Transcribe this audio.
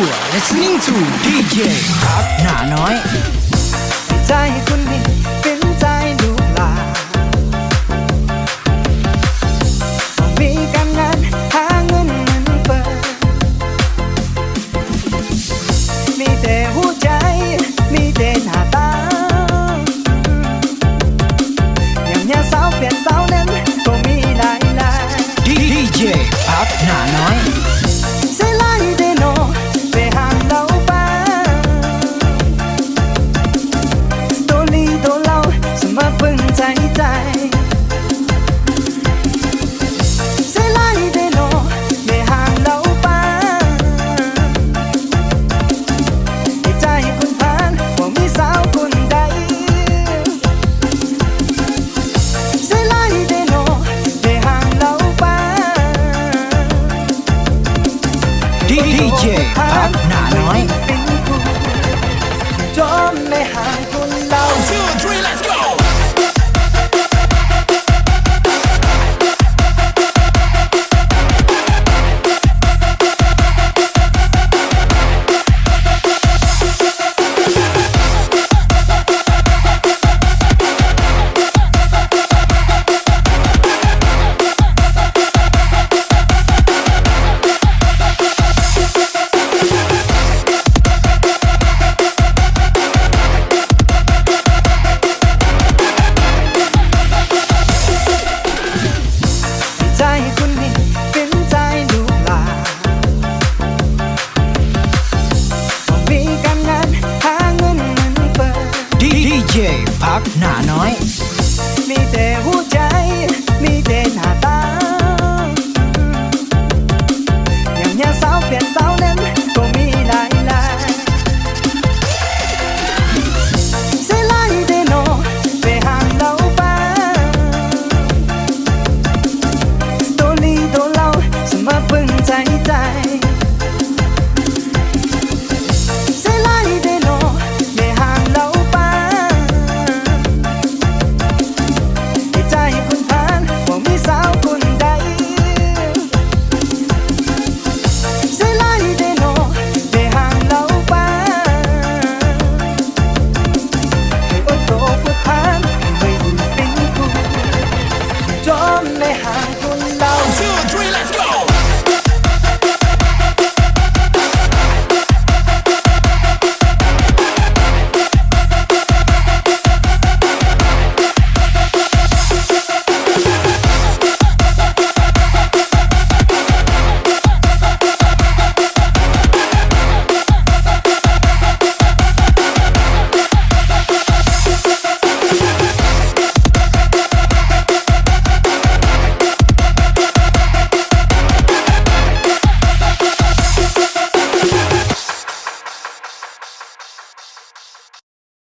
You are listening to DJ ครับหนาน้อย ใจคุณนี่เป็นใจลูกหลานมีการงานหาเงินเงินเปิด มีแต่หัวใจ มีแต่หนัก